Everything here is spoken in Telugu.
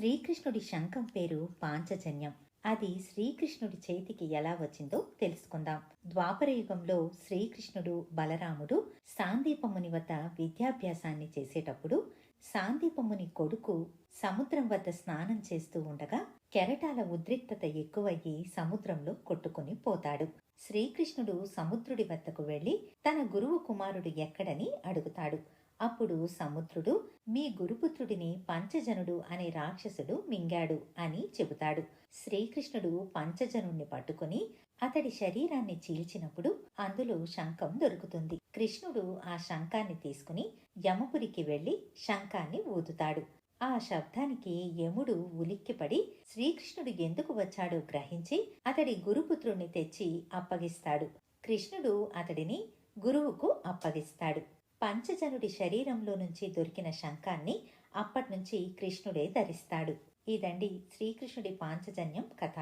శ్రీకృష్ణుడి శంఖం పేరు పాంచజన్యం. అది శ్రీకృష్ణుడి చేతికి ఎలా వచ్చిందో తెలుసుకుందాం. ద్వాపరయుగంలో శ్రీకృష్ణుడు బలరాముడు సాందీపముని వద్ద విద్యాభ్యాసాన్ని చేసేటప్పుడు సాందీపముని కొడుకు సముద్రం వద్ద స్నానం చేస్తూ ఉండగా కెరటాల ఉద్రిక్తత ఎక్కువయ్యి సముద్రంలో కొట్టుకుని పోతాడు. శ్రీకృష్ణుడు సముద్రుడి వద్దకు వెళ్ళి తన గురువు కుమారుడు ఎక్కడని అడుగుతాడు. అప్పుడు సముద్రుడు మీ గురుపుత్రుడిని పంచజనుడు అనే రాక్షసుడు మింగాడు అని చెబుతాడు. శ్రీకృష్ణుడు పంచజనుణ్ణి పట్టుకుని అతడి శరీరాన్ని చీల్చినప్పుడు అందులో శంఖం దొరుకుతుంది. కృష్ణుడు ఆ శంఖాన్ని తీసుకుని యమపురికి వెళ్ళి శంఖాన్ని ఊదుతాడు. ఆ శబ్దానికి యముడు ఉలిక్కిపడి శ్రీకృష్ణుడు ఎందుకు వచ్చాడో గ్రహించి అతడి గురుపుత్రుణ్ణి తెచ్చి అప్పగిస్తాడు. కృష్ణుడు అతడిని గురువుకు అప్పగిస్తాడు. పంచజనుడి శరీరంలో నుంచి దొరికిన శంఖాన్ని అప్పటినుంచి కృష్ణుడే ధరిస్తాడు. ఇదండి శ్రీకృష్ణుడి పాంచజన్యం కథ.